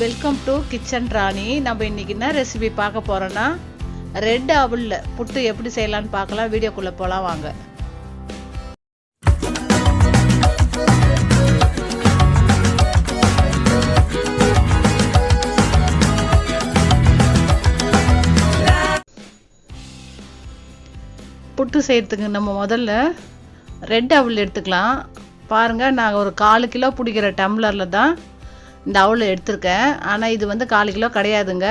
Welcome to kitchen ராணி நம்ம இன்னைக்கு என்ன ரெசிபி பார்க்க போறோம்னா ரெட் அவலில் புட்டு எப்படி செய்யலாம்னு பார்க்கலாம். வீடியோக்குள்ளே போகலாம் வாங்க. புட்டு செய்யறதுக்கு நம்ம முதல்ல ரெட் அவல் எடுத்துக்கலாம். பாருங்கள் நாங்கள் ஒரு காலு கிலோ பிடிக்கிற டம்ளரில் தான் இந்த அவல் எடுத்திருக்கேன். ஆனால் இது வந்து காலு கிலோ கிடையாதுங்க.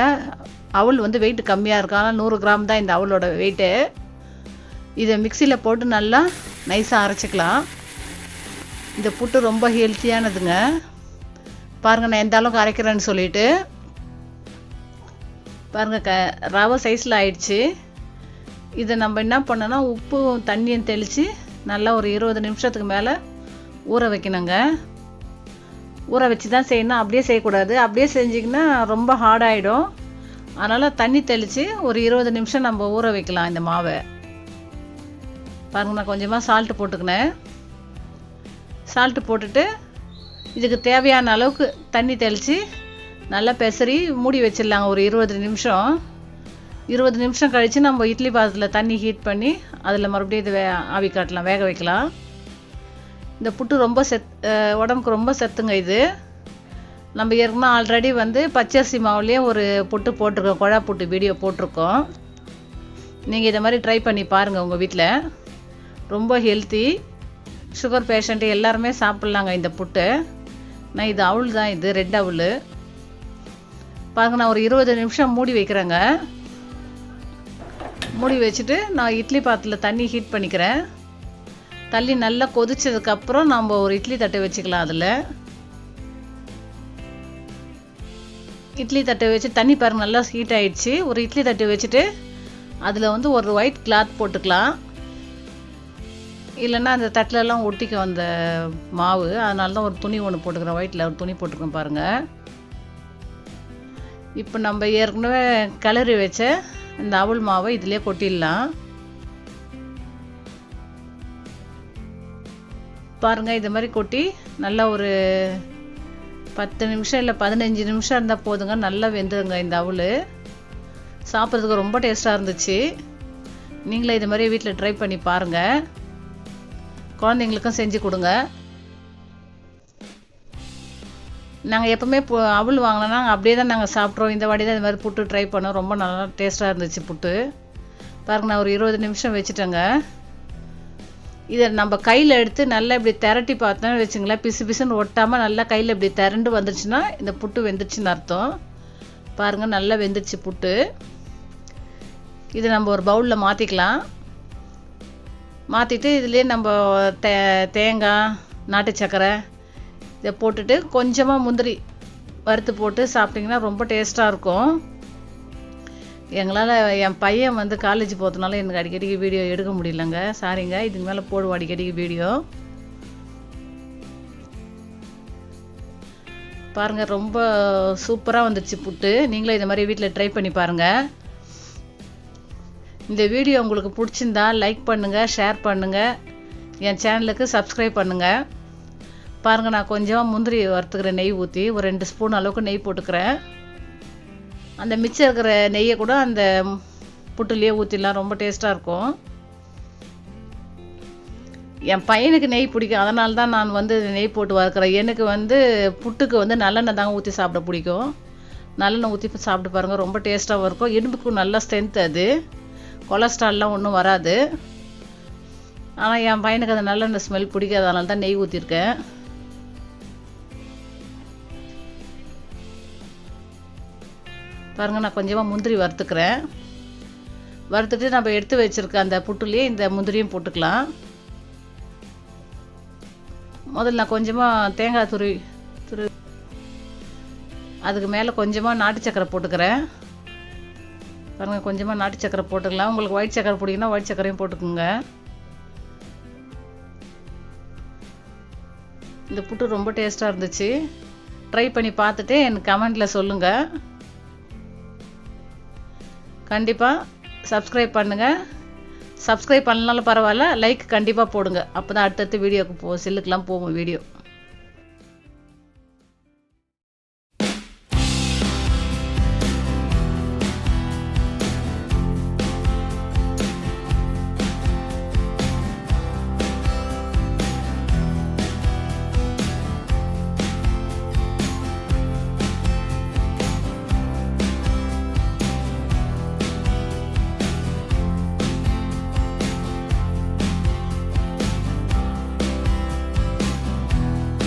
அவல் வந்து வெயிட் கம்மியாக இருக்கும். ஆனால் நூறு கிராம் தான் இந்த அவலோட வெயிட்டு இதை மிக்சியில் போட்டு நல்லா நைஸாக அரைச்சிக்கலாம். இந்த புட்டு ரொம்ப ஹெல்த்தியானதுங்க பாருங்கள் நான் எந்த அளவுக்கு அரைக்கிறேன்னு சொல்லிட்டு. பாருங்கள் க ரவை சைஸில் ஆயிடுச்சு. இதை நம்ம என்ன பண்ணோன்னா உப்பும் தண்ணியும் தெளித்து நல்லா ஒரு இருபது நிமிஷத்துக்கு மேலே ஊற வைக்கணுங்க. ஊற வச்சு தான் செய்யணும். அப்படியே செய்யக்கூடாது. அப்படியே செஞ்சிங்கன்னா ரொம்ப ஹார்டாகிடும் அதனால் தண்ணி தெளித்து ஒரு இருபது நிமிஷம் நம்ம ஊற வைக்கலாம் இந்த மாவை. பாருங்க நான் கொஞ்சமாக சால்ட்டு போட்டுக்கினேன். சால்ட்டு போட்டுட்டு இதுக்கு தேவையான அளவுக்கு தண்ணி தெளித்து நல்லா பெசரி மூடி வச்சிடலாங்க. ஒரு இருபது நிமிஷம். இருபது நிமிஷம் கழித்து நம்ம இட்லி பாத்திரத்தில் தண்ணி ஹீட் பண்ணி அதில் மறுபடியும் இது வே ஆவி காட்டலாம். வேக வைக்கலாம். இந்த புட்டு ரொம்ப செத் உடம்புக்கு ரொம்ப சத்துங்க இது. நம்ம ஏற்கனவே ஆல்ரெடி வந்து பச்சரிசி மாவுலேயே ஒரு புட்டு போட்டிருக்கோம் குழா புட்டு வீடியோ போட்டிருக்கோம். நீங்கள் இதை மாதிரி ட்ரை பண்ணி பாருங்கள் உங்கள் வீட்டில் ரொம்ப ஹெல்த்தி சுகர் பேஷண்ட்டு எல்லாருமே சாப்பிட்லாங்க இந்த புட்டு. நான் இது அவுள் தான் இது ரெட் அவுள். பாருங்க நான் ஒரு இருபது நிமிஷம் மூடி வைக்கிறேங்க. மூடி வச்சுட்டு நான் இட்லி பாத்திரத்தில் தண்ணி ஹீட் பண்ணிக்கிறேன். தள்ளி நல்லா கொதிச்சதுக்கப்புறம் நம்ம ஒரு இட்லி தட்டை வச்சுக்கலாம் அதில். இட்லி தட்டை வச்சு தண்ணி பாருங்க நல்லா ஹீட் ஆயிடுச்சு. ஒரு இட்லி தட்டை வச்சுட்டு அதில் வந்து ஒரு ஒயிட் கிளாத் போட்டுக்கலாம். இல்லைன்னா அந்த தட்டிலலாம் ஒட்டிக்கும் அந்த மாவு. அதனால தான் ஒரு துணி ஒன்று போட்டுக்கிறேன் ஒயிட்டில் ஒரு துணி போட்டுக்கிறேன் பாருங்கள் இப்போ நம்ம ஏற்கனவே கிளறி வச்ச இந்த அவல் மாவை இதிலே கொட்டிடலாம். பாருங்கள் இது மாதிரி கொட்டி நல்லா ஒரு பத்து நிமிஷம் இல்லை பதினஞ்சு நிமிஷம் இருந்தால் போதுங்க. நல்லா வெந்துடுங்க இந்த அவல் சாப்பிட்றதுக்கு ரொம்ப டேஸ்ட்டாக இருந்துச்சு. நீங்களே இது மாதிரி வீட்டில் ட்ரை பண்ணி பாருங்கள் குழந்தைங்களுக்கும் செஞ்சு கொடுங்க. நாங்கள் எப்போவுமே பு அவல் வாங்கினோன்னா அப்படியே தான் நாங்கள் சாப்பிட்றோம். இந்த வாடி தான் இது மாதிரி புட்டு ட்ரை பண்ணோம். ரொம்ப நல்லா டேஸ்ட்டாக இருந்துச்சு புட்டு. பாருங்க நான் ஒரு இருபது நிமிஷம் வச்சுட்டேங்க. இதை நம்ம கையில் எடுத்து நல்லா இப்படி திரட்டி பார்த்தோன்னு வச்சுங்களேன் பிசு பிசுன்னு ஒட்டாமல் நல்லா கையில் இப்படி திரண்டு வந்துருச்சுன்னா இந்த புட்டு வெந்துருச்சுன்னு அர்த்தம். பாருங்கள் நல்லா வெந்துருச்சு புட்டு. இதை நம்ம ஒரு பவுலில் மாற்றிக்கலாம் மாற்றிட்டு இதுலேயே நம்ம தே தேங்காய் நாட்டு சக்கரை இதை போட்டுட்டு கொஞ்சமாக முந்திரி வறுத்து போட்டு சாப்பிட்டிங்கன்னா ரொம்ப டேஸ்ட்டாக இருக்கும். எங்களால் என் பையன் வந்து காலேஜ் போகிறதுனால எனக்கு அடிக்கடிக்கு வீடியோ எடுக்க முடியலங்க. சாரிங்க இதுக்கு மேலே போடுவோம் அடிக்கடிக்கு வீடியோ பாருங்கள் ரொம்ப சூப்பராக வந்துச்சு புட்டு. நீங்களும் இதை மாதிரி வீட்டில் ட்ரை பண்ணி பாருங்கள் இந்த வீடியோ உங்களுக்கு பிடிச்சிருந்தா லைக் பண்ணுங்கள் ஷேர் பண்ணுங்கள் என் சேனலுக்கு சப்ஸ்கிரைப் பண்ணுங்கள் பாருங்கள் நான் கொஞ்சமாக முந்திரி வறுத்துக்கிறேன் நெய் ஊற்றி ஒரு ரெண்டு ஸ்பூன் அளவுக்கு நெய் போட்டுக்கிறேன். அந்த மிச்சம் இருக்கிற நெய்யை கூட அந்த புட்டுலேயே ஊற்றிடலாம் ரொம்ப டேஸ்ட்டாக இருக்கும். என் பையனுக்கு நெய் பிடிக்கும். அதனால தான் நான் வந்து நெய் போட்டு வறுக்கிறேன். எனக்கு வந்து புட்டுக்கு வந்து நல்லெண்ணெய் தாங்க ஊற்றி சாப்பிட பிடிக்கும். நல்லெண்ணெய் ஊற்றி சாப்பிட்டு பாருங்கள் ரொம்ப டேஸ்ட்டாகவும் இருக்கும். இடுப்புக்கும் நல்லா ஸ்ட்ரென்த் அது. கொலஸ்ட்ரால்லாம் ஒன்றும் வராது. ஆனால் என் பையனுக்கு அந்த நல்லெண்ணெய் ஸ்மெல் பிடிக்காதனால தான் நெய் ஊற்றிருக்கேன் பாருங்கள் நான் கொஞ்சமாக முந்திரி வறுத்துக்கிறேன். வறுத்துட்டு நம்ம எடுத்து வச்சுருக்க அந்த புட்டுலேயே இந்த முந்திரியும் போட்டுக்கலாம். முதல்ல நான் கொஞ்சமாக தேங்காய் துருவி துரு அதுக்கு மேலே கொஞ்சமாக நாட்டு சக்கரை போட்டுக்கிறேன். பாருங்கள் கொஞ்சமாக நாட்டு சக்கரை போட்டுக்கலாம். உங்களுக்கு ஒயிட் சக்கரை பிடிக்குன்னா ஒயிட் சக்கரையும் போட்டுக்கோங்க. இந்த புட்டு ரொம்ப டேஸ்ட்டாக இருந்துச்சு. ட்ரை பண்ணி பார்த்துட்டு எனக்கு கமெண்டில் சொல்லுங்கள் கண்டிப்பாக சப்ஸ்கிரைப் பண்ணுங்கள் சப்ஸ்கிரைப் பண்ணலாலும் பரவாயில்ல லைக் கண்டிப்பாக போடுங்க. அப்போ தான் அடுத்தடுத்து வீடியோக்கு போ செல்லுக்கெலாம் போகும் வீடியோ.